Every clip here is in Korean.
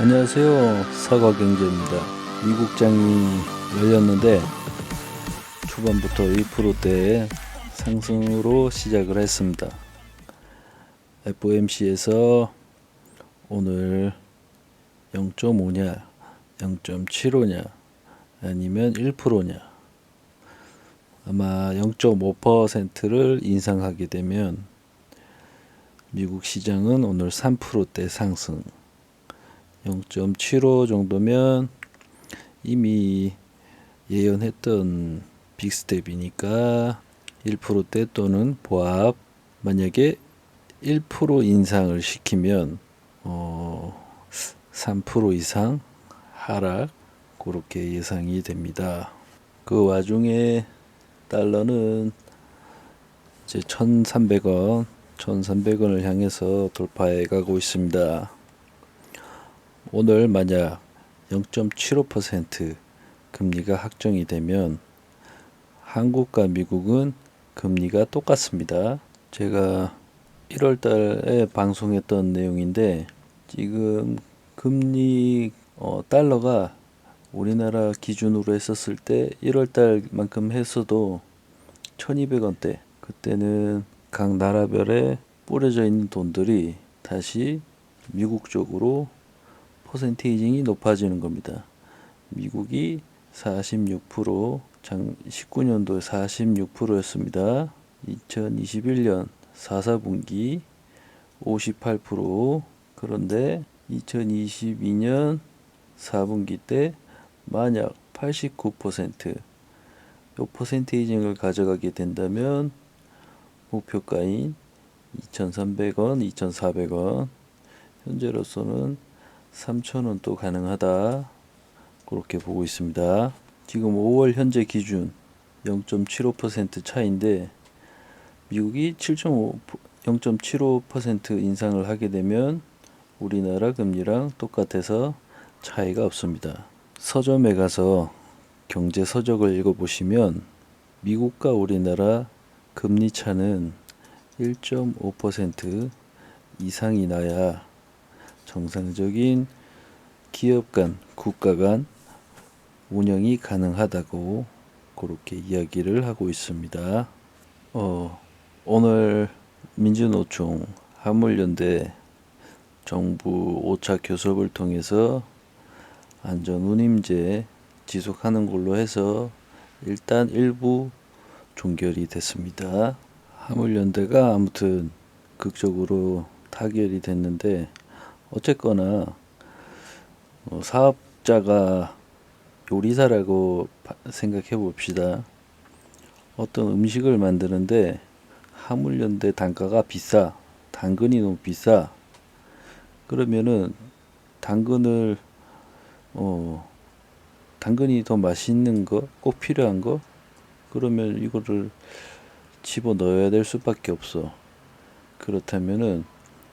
안녕하세요. 사과경제입니다. 미국 장이 열렸는데 초반부터 1%대 상승으로 시작을 했습니다. FOMC에서 오늘 0.5냐, 0.75냐, 아니면 1%냐. 아마 0.5%를 인상하게 되면 미국 시장은 오늘 3%대 상승. 0.75 정도면 이미 예언했던 빅스텝이니까 1%대 또는 보합 만약에 1% 인상을 시키면 어, 3% 이상 하락 그렇게 예상이 됩니다. 그 와중에 달러는 이제 1,300원, 1,300원을 향해서 돌파해 가고 있습니다. 오늘 만약 0.75% 금리가 확정이 되면 한국과 미국은 금리가 똑같습니다. 제가 1월 달에 방송했던 내용인데 지금 금리 어, 달러가 우리나라 기준으로 했었을 때 1월 달만큼 했어도 1200원대 그때는 각 나라별에 뿌려져 있는 돈들이 다시 미국 쪽으로 퍼센테이징이 높아지는 겁니다. 미국이 46%, 장 19년도에 46%였습니다. 2021년 4, 4분기 58% 그런데 2022년 4분기 때 만약 89%요 퍼센테이징을 가져가게 된다면 목표가인 2,300원, 2,400원 현재로서는 3,000원 또 가능하다 그렇게 보고 있습니다. 지금 5월 현재 기준 0.75% 차인데 미국이 7.5 0.75% 인상을 하게 되면 우리나라 금리랑 똑같아서 차이가 없습니다. 서점에 가서 경제 서적을 읽어보시면 미국과 우리나라 금리 차는 1.5% 이상이 나야 정상적인 기업 간, 국가 간 운영이 가능하다고 그렇게 이야기를 하고 있습니다. 어, 오늘 민주노총 화물연대 정부 5차 교섭을 통해서 안전운임제 지속하는 걸로 해서 일단 일부 종결이 됐습니다. 화물연대가 아무튼 극적으로 타결이 됐는데 어쨌거나 어, 사업자가 요리사라고 생각해 봅시다. 어떤 음식을 만드는데 화물연대 단가가 비싸, 당근이 너무 비싸. 그러면은 당근을 어 당근이 더 맛있는 거, 꼭 필요한 거, 그러면 이거를 집어 넣어야 될 수밖에 없어. 그렇다면은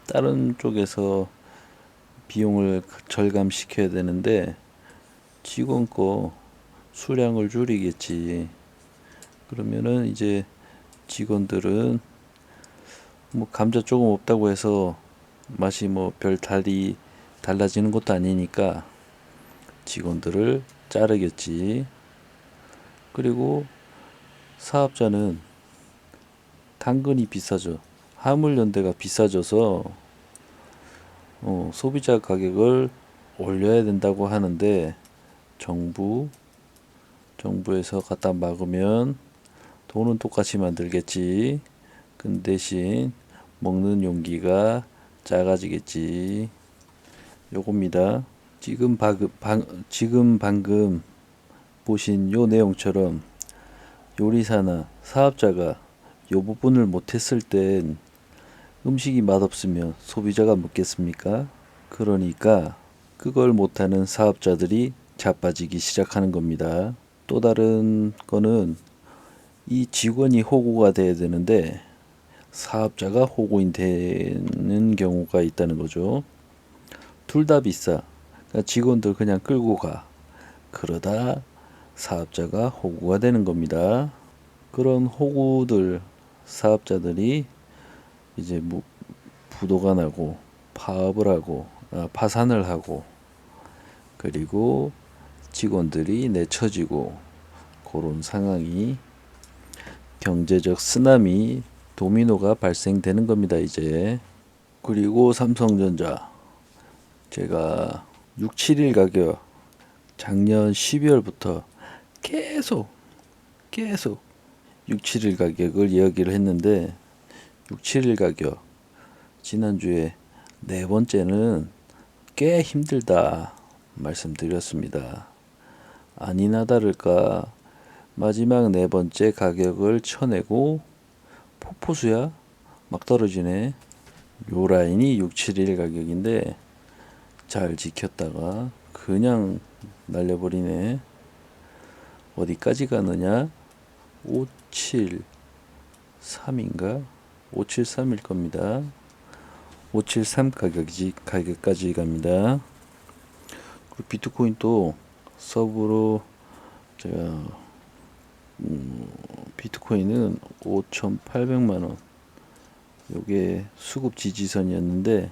다른 쪽에서 비용을 절감시켜야 되는데 직원 거 수량을 줄이겠지. 그러면은 이제 직원들은 뭐 감자 조금 없다고 해서 맛이 뭐 별 달리 달라지는 것도 아니니까 직원들을 자르겠지. 그리고 사업자는 당근이 비싸죠. 화물연대가 비싸져서 어, 소비자 가격을 올려야 된다고 하는데 정부 정부에서 갖다 막으면 돈은 똑같이 만들겠지. 근 대신 먹는 용기가 작아지겠지. 요겁니다. 지금 방금, 방, 지금 방금 보신 요 내용처럼 요리사나 사업자가 요 부분을 못했을 땐 음식이 맛없으면 소비자가 먹겠습니까? 그러니까 그걸 못하는 사업자들이 자빠지기 시작하는 겁니다. 또 다른 거는 이 직원이 호구가 돼야 되는데 사업자가 호구인 되는 경우가 있다는 거죠. 둘 다 비싸. 그러니까 직원들 그냥 끌고 가. 그러다 사업자가 호구가 되는 겁니다. 그런 호구들 사업자들이 이제 부도가 나고 파업을 하고 아, 파산을 하고 그리고 직원들이 내쳐지고 그런 상황이 경제적 쓰나미 도미노가 발생되는 겁니다, 이제. 그리고 삼성전자 제가 6, 7일 가격 작년 12월부터 계속 계속 6, 7일 가격을 이야기를 했는데 6, 7일 가격 지난주에 네 번째는 꽤 힘들다 말씀드렸습니다. 아니나 다를까 마지막 네 번째 가격을 쳐내고 폭포수야 막 떨어지네. 요 라인이 6, 7일 가격인데 잘 지켰다가 그냥 날려버리네. 어디까지 가느냐? 5, 7, 3인가? 573일 겁니다. 573 가격이지 가격까지 갑니다. 그리고 비트코인도 서브로 제가 음, 비트코인은 5,800만 원. 요게 수급 지지선이었는데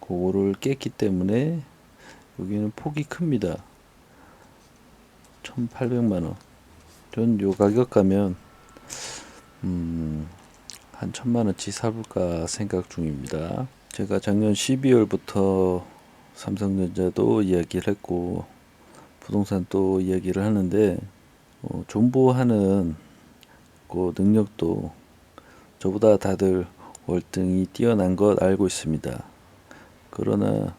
그거를 깼기 때문에 여기는 폭이 큽니다. 1,800만 원. 전 요 가격 가면 음, 한 천만 원치 사볼까 생각 중입니다. 제가 작년 12월부터 삼성전자도 이야기를 했고 부동산 또 이야기를 하는데 어, 존버하는 그 능력도 저보다 다들 월등히 뛰어난 것 알고 있습니다. 그러나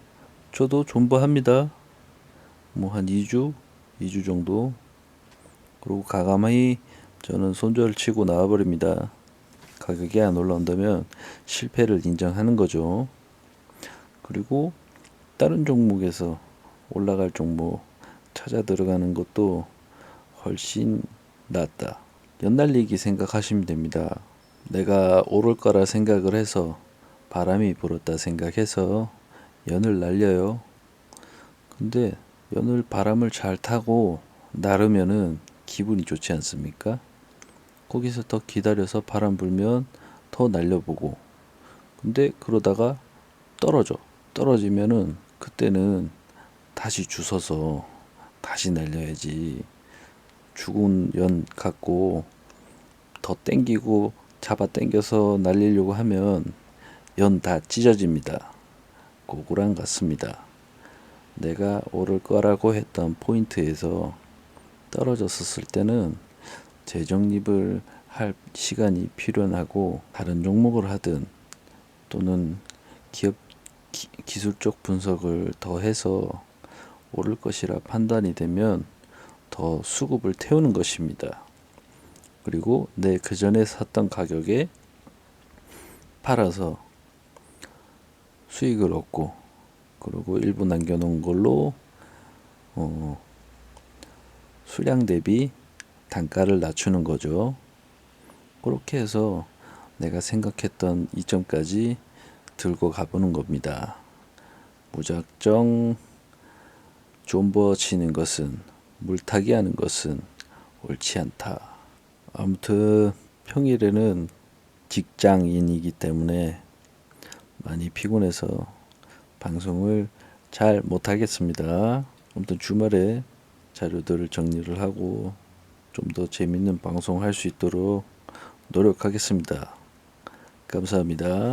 저도 존버합니다. 뭐 한 2주, 2주 정도. 그리고 가감히 저는 손절을 치고 나와버립니다. 가격이 안 올라온다면 실패를 인정하는 거죠. 그리고 다른 종목에서 올라갈 종목 찾아 들어가는 것도 훨씬 낫다. 연날리기 생각하시면 됩니다. 내가 오를 거라 생각을 해서 바람이 불었다 생각해서 연을 날려요. 근데 연을 바람을 잘 타고 나르면은 기분이 좋지 않습니까? 거기서 더 기다려서 바람 불면 더 날려보고 근데 그러다가 떨어져 떨어지면은 그때는 다시 주워서 다시 날려야지 죽은 연 갖고 더 땡기고 잡아 당겨서 날리려고 하면 연 다 찢어집니다. 고구랑 같습니다. 내가 오를 거라고 했던 포인트에서 떨어졌었을 때는 재정립을 할 시간이 필요하고 다른 종목을 하든 또는 기업 기, 기술적 분석을 더 해서 오를 것이라 판단이 되면 더 수급을 태우는 것입니다. 그리고 내 그 전에 샀던 가격에 팔아서 수익을 얻고 그리고 일부 남겨놓은 걸로 어, 수량 대비 단가를 낮추는 거죠. 그렇게 해서 내가 생각했던 이점까지 들고 가보는 겁니다. 무작정 존버 치는 것은 물타기 하는 것은 옳지 않다. 아무튼 평일에는 직장인이기 때문에 많이 피곤해서 방송을 잘 못하겠습니다. 아무튼 주말에 자료들을 정리를 하고 좀 더 재밌는 방송 할 수 있도록 노력하겠습니다. 감사합니다.